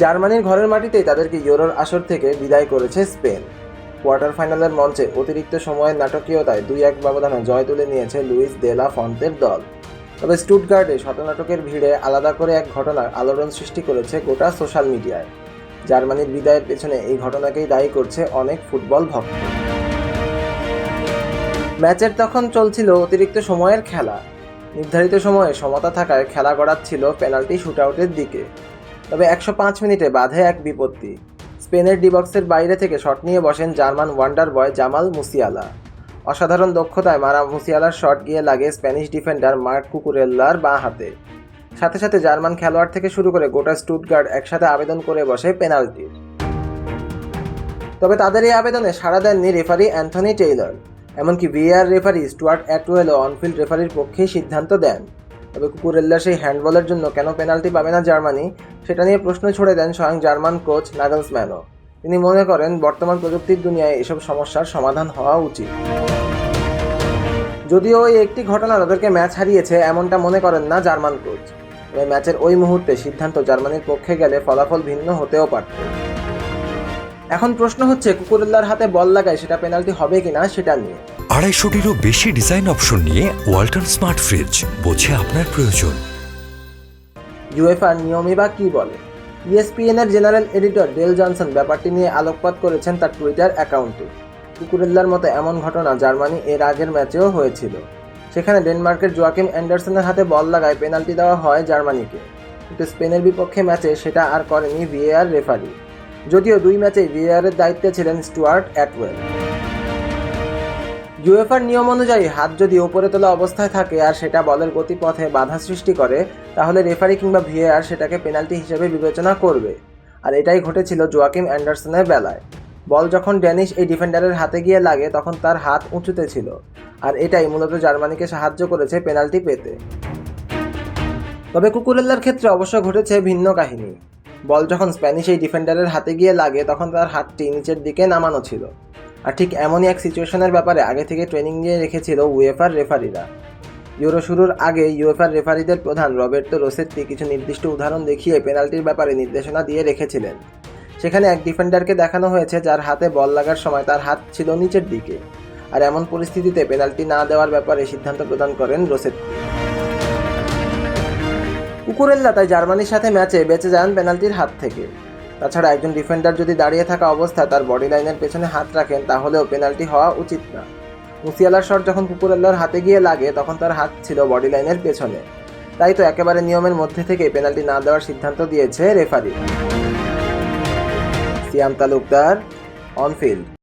জার্মানির ঘরের মাটিতেই তাদেরকে ইউরোর আসর থেকে বিদায় করেছে স্পেন। কোয়ার্টার ফাইনালের মঞ্চে অতিরিক্ত সময়ের নাটকীয়তায় দুই এক ব্যবধানে জয় তুলে নিয়েছে লুইস দেলা ফন্তের দল। তবে স্টুটগার্ডে শতনাটকের ভিড়ে আলাদা করে এক ঘটনার আলোড়ন সৃষ্টি করেছে গোটা সোশ্যাল মিডিয়ায়। জার্মানির বিদায়ের পেছনে এই ঘটনাকেই দায়ী করছে অনেক ফুটবল ভক্ত। ম্যাচের তখন চলছিল অতিরিক্ত সময়ের খেলা। নির্ধারিত সময়ে সমতা থাকায় খেলা গড়াচ্ছিল পেনাল্টি শুটআউটের দিকে। তবে একশো পাঁচ মিনিটে বাধে এক বিপত্তি। স্পেনের ডিবক্সের বাইরে থেকে শট নিয়ে বসেন German wonder boy Jamal Musiala. অসাধারণ দক্ষতায় মারা মুসিয়ালার শট গিয়ে লাগে স্প্যানিশ ডিফেন্ডার মার্ক কুকুরেল্লার বাঁ হাতে। সাথে সাথে জার্মান খেলোয়াড় থেকে শুরু করে গোটা স্টুটগার্ড একসাথে আবেদন করে বসে পেনাল্টির। তবে তাদের এই আবেদনে সাড়া দেননি রেফারি অ্যান্থনি টেইলর, এমনকি ভিএআর রেফারি স্টুয়ার্ট অ্যাটওয়েলও অনফিল্ড রেফারির পক্ষেই সিদ্ধান্ত দেন। তবে কুকুরেল্লা সেই হ্যান্ডবলের জন্য কেন পেনাল্টি পাবে না জার্মানি, সেটা নিয়ে প্রশ্ন ছড়ে দেন স্বয়ং জার্মান কোচ নাগলসম্যানও। তিনি মনে করেন, বর্তমান প্রযুক্তির দুনিয়ায় এসব সমস্যার সমাধান হওয়া উচিত। যদিও ওই একটি ঘটনা তাদেরকে ম্যাচ হারিয়েছে, এমনটা মনে করেন না জার্মান কোচ। তবে ম্যাচের ওই মুহূর্তে সিদ্ধান্ত জার্মানির পক্ষে গেলে ফলাফল ভিন্ন হতেও পারত। এখন প্রশ্ন হচ্ছে কুকুরেল্লার হাতে বল লাগায় সেটা পেনাল্টি হবে কিনা সেটা নিয়ে। আড়াইশোটিরও বেশি ডিজাইন অপশন নিয়ে ওয়ালটন স্মার্ট ফ্রিজ বোঝে আপনার প্রয়োজন। ইউএফআর নিয়মই বা কী বলে? E ইএসপিএন এর জেনারেল এডিটর ডেল জনসন ব্যাপারটি নিয়ে আলোকপাত করেছেন তার টুইটার অ্যাকাউন্টে কুকুরেল্লার মতো এমন ঘটনা জার্মানি এর আগের ম্যাচেও হয়েছিল। সেখানে ডেনমার্কের জোয়াকিম অ্যান্ডারসনের হাতে বল লাগায় পেনাল্টি দেওয়া হয় জার্মানিকে। কিন্তু স্পেনের বিপক্ষে ম্যাচে সেটা আর করেনি ভিএআর রেফারি যদিও দুই ম্যাচে ভিএআর এর দায়িত্বে ছিলেন স্টুয়ার্ট অ্যাটওয়েল। ইউএফআর নিয়ম অনুযায়ী হাত যদি ওপরে তোলা অবস্থায় থাকে আর সেটা বলের গতিপথে বাধা সৃষ্টি করে, তাহলে রেফারি কিংবা ভিএআর সেটাকে পেনাল্টি হিসেবে বিবেচনা করবে। আর এটাই ঘটেছিল জোয়াকিম অ্যান্ডারসনের বেলায়। বল যখন ড্যানিশ এই ডিফেন্ডারের হাতে গিয়ে লাগে, তখন তার হাত উঁচুতে ছিল। আর এটাই মূলত জার্মানিকে সাহায্য করেছে পেনাল্টি পেতে। তবে কুকুরেল্লার ক্ষেত্রে অবশ্য ঘটেছে ভিন্ন কাহিনী। বল যখন স্প্যানিশ এই ডিফেন্ডারের হাতে গিয়ে লাগে, তখন তার হাতটি নিচের দিকে নামানো ছিল। আর ঠিক এমনই এক সিচুয়েশনের ব্যাপারে আগে থেকে ট্রেনিং নিয়ে রেখেছিল উয়েফার রেফারিরা। ইউরো শুরুর আগে ইউএফআর রেফারিদের প্রধান রবের্তো রোসেত্তি কিছু নির্দিষ্ট উদাহরণ দেখিয়ে পেনাল্টির ব্যাপারে নির্দেশনা দিয়ে রেখেছিলেন। সেখানে এক ডিফেন্ডারকে দেখানো হয়েছে যার হাতে বল লাগার সময় তার হাত ছিল নিচের দিকে। আর এমন পরিস্থিতিতে পেনাল্টি না দেওয়ার ব্যাপারে সিদ্ধান্ত প্রদান করেন রোসেত্তি কুকুরেল্লা তাই জার্মানির সাথে ম্যাচে বেঁচে যান পেনাল্টির হাত থেকে। তাছাড়া একজন ডিফেন্ডার যদি দাঁড়িয়ে থাকা অবস্থায় তার বডি লাইনের পেছনে হাত রাখেন, তাহলেও পেনাল্টি হওয়া উচিত না। মুসিয়ালার শট যখন কুকুরেল্লার হাতে গিয়ে লাগে, তখন তার হাত ছিল বডি লাইনের পেছনে। তাই তো একেবারে নিয়মের মধ্যে থেকে পেনাল্টি না দেওয়ার সিদ্ধান্ত দিয়েছে রেফারি। সিয়াম তালুকদার, অনফিল্ড।